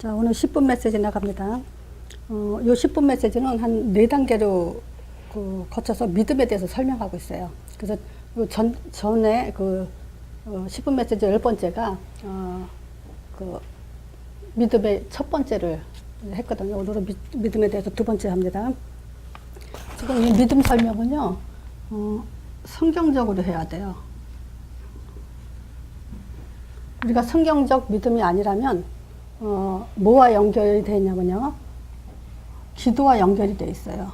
자, 오늘 10분 메시지 나갑니다. 어, 요 10분 메시지는 한네 단계로 그 거쳐서 믿음에 대해서 설명하고 있어요. 그래서 요 전, 전에 그 어, 10분 메시지 열 번째가 어, 그 믿음의 첫 번째를 했거든요. 오늘은 믿, 믿음에 대해서 두 번째 합니다. 지금 이 믿음 설명은요, 어, 성경적으로 해야 돼요. 우리가 성경적 믿음이 아니라면 어, 뭐와 연결이 되어 있냐면요. 기도와 연결이 되어 있어요.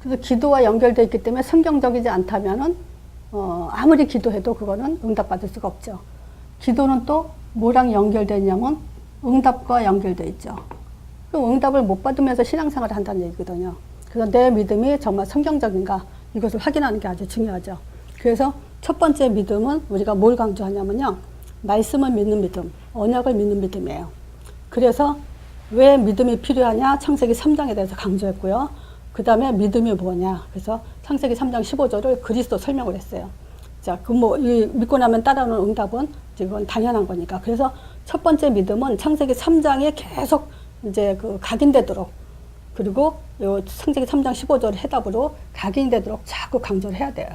그래서 기도와 연결되어 있기 때문에 성경적이지 않다면은 어, 아무리 기도해도 그거는 응답받을 수가 없죠. 기도는 또 뭐랑 연결되냐면 응답과 연결되어 있죠. 그 응답을 못 받으면서 신앙생활을 한다는 얘기거든요. 그래서 내 믿음이 정말 성경적인가 이것을 확인하는 게 아주 중요하죠. 그래서 첫 번째 믿음은 우리가 뭘 강조하냐면요. 말씀을 믿는 믿음, 언약을 믿는 믿음이에요. 그래서 왜 믿음이 필요하냐? 창세기 3장에 대해서 강조했고요. 그 다음에 믿음이 뭐냐? 그래서 창세기 3장 15절을 그리스도 설명을 했어요. 자, 그 뭐, 이 믿고 나면 따라오는 응답은 이건 당연한 거니까. 그래서 첫 번째 믿음은 창세기 3장에 계속 이제 그 각인되도록 그리고 요 창세기 3장 15절 해답으로 각인되도록 자꾸 강조를 해야 돼요.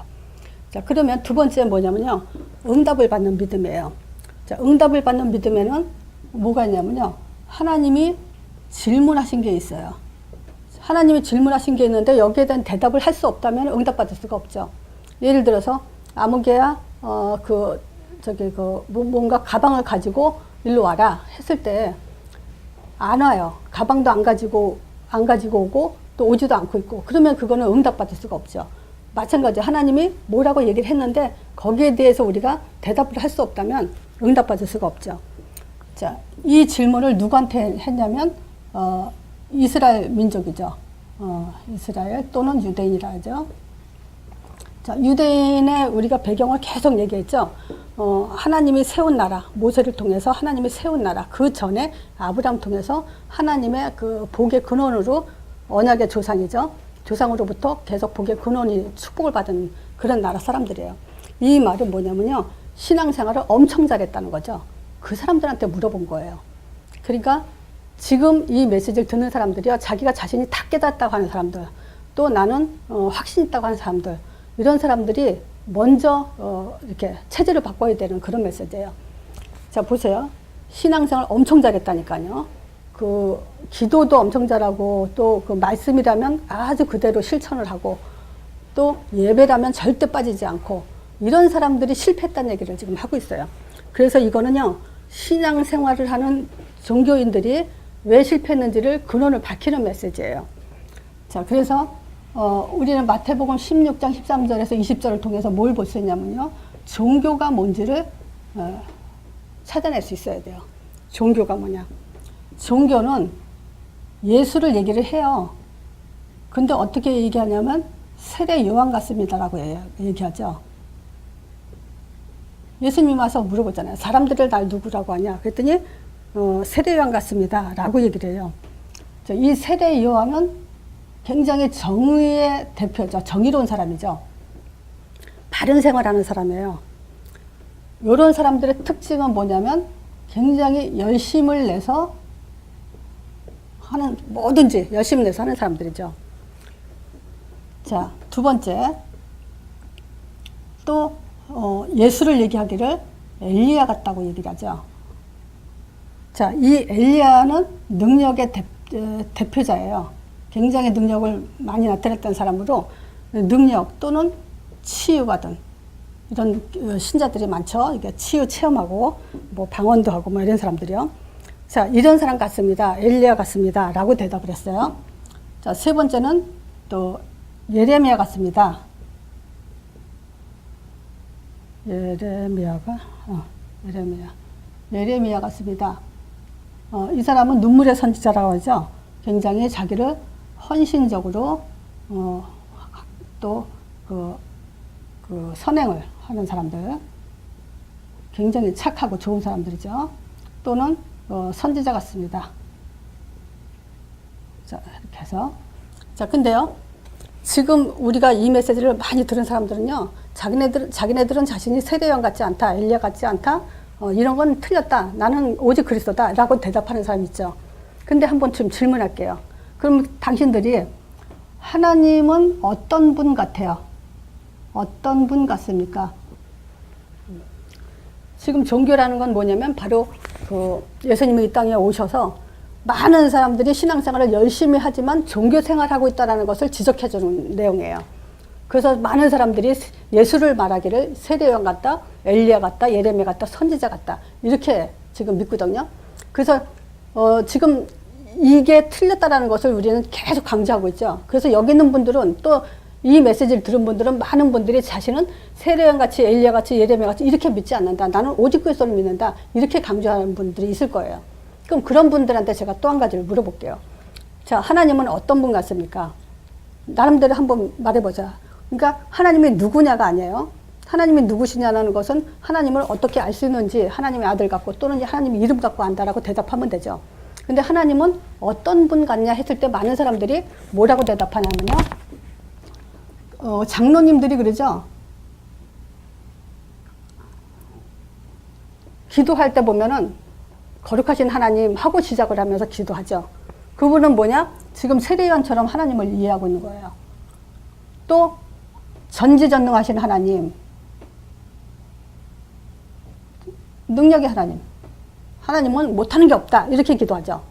자, 그러면 두 번째 뭐냐면요. 응답을 받는 믿음이에요. 자, 응답을 받는 믿음에는 뭐가 있냐면요. 하나님이 질문하신 게 있어요. 하나님이 질문하신 게 있는데 여기에 대한 대답을 할 수 없다면 응답받을 수가 없죠. 예를 들어서 아무개야 어 그 저기 그 뭐- 뭔가 가방을 가지고 일로 와라 했을 때 안 와요. 가방도 안 가지고 안 가지고 오고 또 오지도 않고 있고 그러면 그거는 응답받을 수가 없죠. 마찬가지 하나님이 뭐라고 얘기를 했는데 거기에 대해서 우리가 대답을 할 수 없다면 응답받을 수가 없죠. 자, 이 질문을 누구한테 했냐면 어, 이스라엘 민족이죠. 어, 이스라엘 또는 유대인이라 하죠. 자, 유대인의 우리가 배경을 계속 얘기했죠. 어, 하나님이 세운 나라, 모세를 통해서 하나님이 세운 나라, 그 전에 아브람 통해서 하나님의 그 복의 근원으로 언약의 조상이죠. 조상으로부터 계속 복의 근원이 축복을 받은 그런 나라 사람들이에요. 이 말은 뭐냐면요. 신앙생활을 엄청 잘했다는 거죠. 그 사람들한테 물어본 거예요. 그러니까 지금 이 메시지를 듣는 사람들이요. 자기가 자신이 다 깨닫다고 하는 사람들, 또 나는 어, 확신 있다고 하는 사람들, 이런 사람들이 먼저 어, 이렇게 체질을 바꿔야 되는 그런 메시지예요. 자, 보세요. 신앙생활 엄청 잘했다니까요. 그 기도도 엄청 잘하고 또 그 말씀이라면 아주 그대로 실천을 하고 또 예배라면 절대 빠지지 않고 이런 사람들이 실패했다는 얘기를 지금 하고 있어요. 그래서 이거는요, 신앙 생활을 하는 종교인들이 왜 실패했는지를 근원을 밝히는 메시지예요. 자, 그래서 어, 우리는 마태복음 16장 13절에서 20절을 통해서 뭘 볼 수 있냐면요. 종교가 뭔지를 어, 찾아낼 수 있어야 돼요. 종교가 뭐냐. 종교는 예수를 얘기를 해요. 근데 어떻게 얘기하냐면 세례 요한 같습니다라고 얘기하죠. 예수님 와서 물어보잖아요. 사람들을 날 누구라고 하냐? 그랬더니 어, 세례 요한 같습니다라고 얘기를 해요. 자, 이 세례 요한은 굉장히 정의의 대표죠. 정의로운 사람이죠. 바른 생활하는 사람이에요. 이런 사람들의 특징은 뭐냐면 굉장히 열심을 내서 하는 뭐든지 열심을 내서 하는 사람들이죠. 자, 두 번째. 또 어, 예수를 얘기하기를 엘리야 같다고 얘기를 하죠. 자, 이 엘리야는 능력의 대, 에, 대표자예요. 굉장히 능력을 많이 나타냈던 사람으로 능력 또는 치유받은 이런 어, 신자들이 많죠. 이게 치유 체험하고 뭐 방언도 하고 뭐 이런 사람들이요. 자, 이런 사람 같습니다. 엘리야 같습니다. 라고 대답을 했어요. 자, 세 번째는 또 예레미야 같습니다. 예레미야가 어, 예레미야. 예레미야 같습니다. 어, 이 사람은 눈물의 선지자라고 하죠. 굉장히 자기를 헌신적으로 어, 또그 그 선행을 하는 사람들, 굉장히 착하고 좋은 사람들이죠. 또는 어, 선지자 같습니다. 자 이렇게 해서 자 근데요 지금 우리가 이 메시지를 많이 들은 사람들은요 자기네들 자기네들은 자신이 세례요한 같지 않다, 엘리야 같지 않다, 어, 이런 건 틀렸다. 나는 오직 그리스도다. 라고 대답하는 사람 있죠. 근데 한번 좀 질문할게요. 그럼 당신들이 하나님은 어떤 분 같아요? 어떤 분 같습니까? 지금 종교라는 건 뭐냐면 바로 그 예수님이 이 땅에 오셔서 많은 사람들이 신앙생활을 열심히 하지만 종교 생활하고 있다는 것을 지적해 주는 내용이에요. 그래서 많은 사람들이 예수를 말하기를 세례요한 같다, 엘리야 같다, 예레미야 같다, 선지자 같다 이렇게 지금 믿거든요. 그래서 어 지금 이게 틀렸다라는 것을 우리는 계속 강조하고 있죠. 그래서 여기 있는 분들은 또 이 메시지를 들은 분들은 많은 분들이 자신은 세례양 같이 엘리야 같이 예레미야 같이 이렇게 믿지 않는다. 나는 오직 그리스도를 믿는다. 이렇게 강조하는 분들이 있을 거예요. 그럼 그런 분들한테 제가 또 한 가지를 물어볼게요. 자, 하나님은 어떤 분 같습니까? 나름대로 한번 말해보자. 그러니까 하나님이 누구냐가 아니에요. 하나님이 누구시냐는 것은 하나님을 어떻게 알 수 있는지 하나님의 아들 갖고 또는 하나님의 이름 갖고 안다라고 대답하면 되죠. 근데 하나님은 어떤 분 같냐 했을 때 많은 사람들이 뭐라고 대답하냐면요. 어, 장로님들이 그러죠. 기도할 때 보면은 거룩하신 하나님 하고 시작을 하면서 기도하죠. 그분은 뭐냐? 지금 세례요한처럼 하나님을 이해하고 있는 거예요. 또 전지전능하신 하나님, 능력의 하나님, 하나님은 못하는 게 없다 이렇게 기도하죠.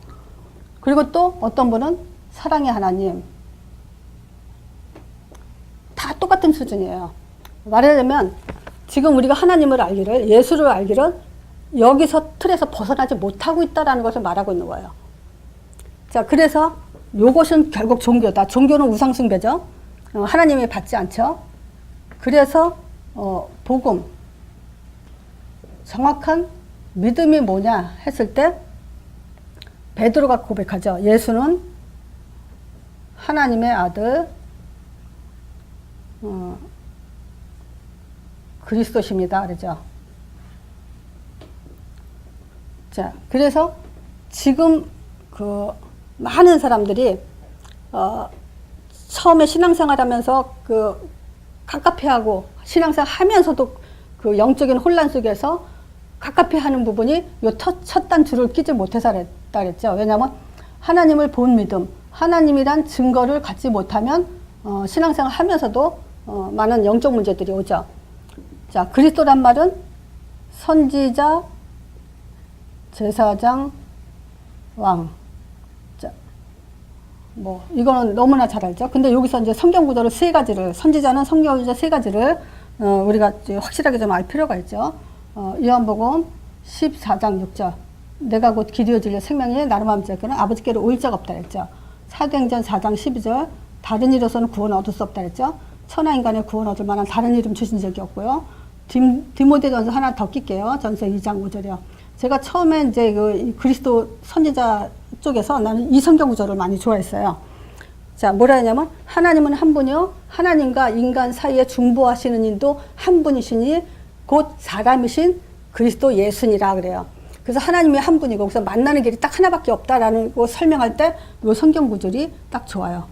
그리고 또 어떤 분은 사랑의 하나님, 다 똑같은 수준이에요. 말하자면 지금 우리가 하나님을 알기를 예수를 알기를 여기서 틀에서 벗어나지 못하고 있다라는 것을 말하고 있는 거예요. 자, 그래서 요것은 결국 종교다. 종교는 우상숭배죠. 어, 하나님이 받지 않죠. 그래서 어, 복음 정확한 믿음이 뭐냐 했을 때 베드로가 고백하죠. 예수는 하나님의 아들 어, 그리스도십니다. 그러죠. 자, 그래서 지금 그 많은 사람들이 어, 처음에 신앙생활 하면서 그 갑갑해하고 신앙생활 하면서도 그 영적인 혼란 속에서 갑갑해하는 부분이 요첫단 줄을 끼지 못해서 그랬죠. 왜냐하면 하나님을 본 믿음, 하나님이란 증거를 갖지 못하면 어, 신앙생활 하면서도 어, 많은 영적 문제들이 오죠. 자, 그리스도란 말은 선지자, 제사장, 왕. 자, 뭐, 이거는 너무나 잘 알죠. 근데 여기서 이제 성경 구조를 세 가지를, 선지자는 성경 구조 세 가지를, 어, 우리가 확실하게 좀 알 필요가 있죠. 어, 요한복음 14장 6절. 내가 곧 길이어 진리 생명이 나름 함께는 아버지께로 올 자가 없다 했죠. 사도행전 4장 12절. 다른 이로서는 구원 얻을 수 없다 했죠. 천하 인간의 구원 얻을 만한 다른 이름 주신 적이 없고요. 디모데전서 하나 더 낄게요. 전서 2장 5절이요. 제가 처음에 이제 그 그리스도 선지자 쪽에서 나는 이 성경 구절을 많이 좋아했어요. 자, 뭐라 하냐면 하나님은 한 분이요. 하나님과 인간 사이에 중보하시는 인도 한 분이시니 곧 사람이신 그리스도 예수니라 그래요. 그래서 하나님이 한 분이고 그래서 만나는 길이 딱 하나밖에 없다라는 거 설명할 때 이 성경 구절이 딱 좋아요.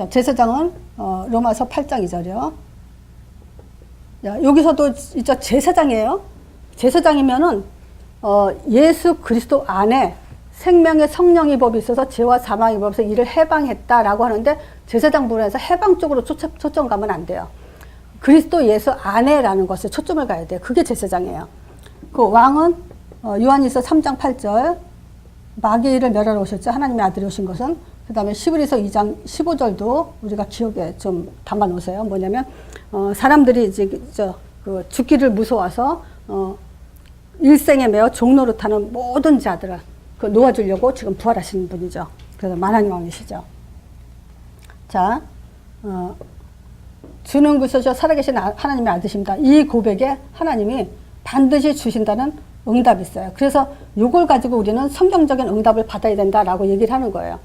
자, 제사장은 어, 로마서 8장 2절이요. 자, 여기서도 이제 제사장이에요. 제사장이면은 어, 예수 그리스도 안에 생명의 성령의 법이 있어서 죄와 사망의 법에서 이를 해방했다라고 하는데 제사장 부분에서 해방 쪽으로 초점, 가면 안 돼요. 그리스도 예수 안에라는 것에 초점을 가야 돼요. 그게 제사장이에요. 그 왕은 어, 요한일서 3장 8절 마귀의 일을 멸하러 오셨죠. 하나님의 아들이 오신 것은 그 다음에 시브리서 2장 15절도 우리가 기억에 좀 담아 놓으세요. 뭐냐면 어, 사람들이 이제 저, 그 죽기를 무서워서 어, 일생에 매어 종로로 타는 모든 자들을 그 놓아주려고 지금 부활하시는 분이죠. 그래서 만하님 왕이시죠. 자, 어, 주는 그리스도 살아계신 아, 하나님의 아드십니다. 이 고백에 하나님이 반드시 주신다는 응답이 있어요. 그래서 이걸 가지고 우리는 성경적인 응답을 받아야 된다라고 얘기를 하는 거예요.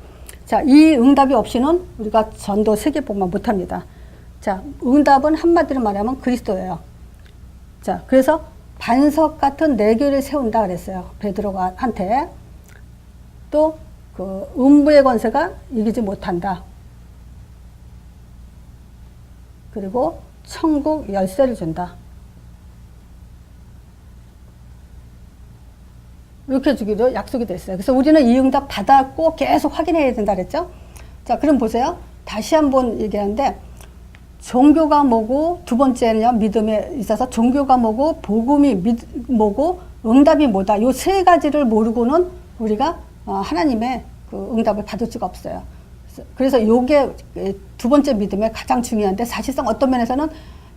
자, 이 응답이 없이는 우리가 전도 세계복만 못합니다. 자, 응답은 한마디로 말하면 그리스도예요. 자, 그래서 반석 같은 네 개를 세운다 그랬어요. 베드로가 한테. 또, 그, 음부의 권세가 이기지 못한다. 그리고 천국 열쇠를 준다. 이렇게 주기로 약속이 됐어요. 그래서 우리는 이 응답 받았고 계속 확인해야 된다 그랬죠? 자, 그럼 보세요. 다시 한번 얘기하는데 종교가 뭐고 두 번째는요 믿음에 있어서 종교가 뭐고 복음이 믿, 뭐고 응답이 뭐다 요 세 가지를 모르고는 우리가 어, 하나님의 그 응답을 받을 수가 없어요. 그래서- 요게 두 번째 믿음의 가장 중요한데 사실상 어떤 면에서는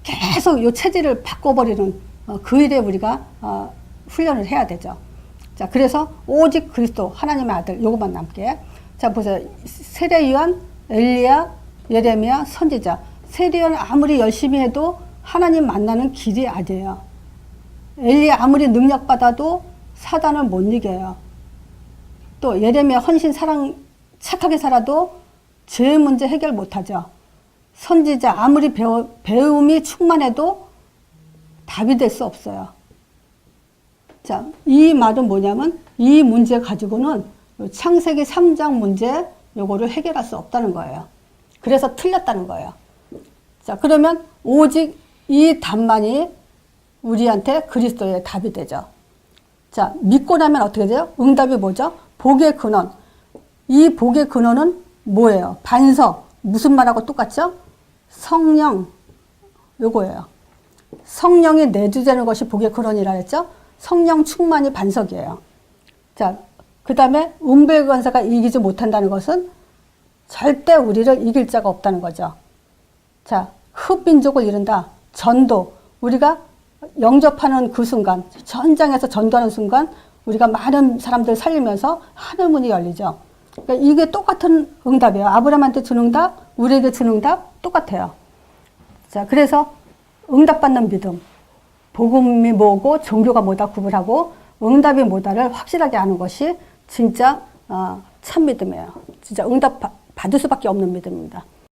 계속 요 체질을 바꿔버리는 어, 그 일에 우리가 어, 훈련을 해야 되죠. 자, 그래서 오직 그리스도 하나님의 아들 요것만 남게. 자, 보세요. 세례요한, 엘리야, 예레미야, 선지자. 세례요한 아무리 열심히 해도 하나님 만나는 길이 아니에요. 엘리야 아무리 능력 받아도 사단을 못 이겨요. 또 예레미야 헌신 사랑 착하게 살아도 죄 문제 해결 못 하죠. 선지자 아무리 배우, 배움이 충만해도 답이 될 수 없어요. 자, 이 말은 뭐냐면 이 문제 가지고는 요 창세기 3장 문제 요거를 해결할 수 없다는 거예요. 그래서 틀렸다는 거예요. 자, 그러면 오직 이 답만이 우리한테 그리스도의 답이 되죠. 자, 믿고 나면 어떻게 돼요? 응답이 뭐죠? 복의 근원. 이 복의 근원은 뭐예요? 반석. 무슨 말하고 똑같죠? 성령. 요거예요. 성령이 내주되는 것이 복의 근원이라 했죠? 성령 충만이 반석이에요. 자, 그 다음에 운배관사가 이기지 못한다는 것은 절대 우리를 이길 자가 없다는 거죠. 자, 흡민족을 이룬다. 전도. 우리가 영접하는 그 순간, 전장에서 전도하는 순간, 우리가 많은 사람들 살리면서 하늘 문이 열리죠. 그러니까 이게 똑같은 응답이에요. 아브라함한테 준 응답, 우리에게 준 응답 똑같아요. 자, 그래서 응답받는 믿음. 복음이 뭐고 종교가 뭐다 구분하고 응답이 뭐다를 확실하게 아는 것이 진짜 어, 참 믿음이에요. 진짜 응답 받- 받을 수밖에 없는 믿음입니다.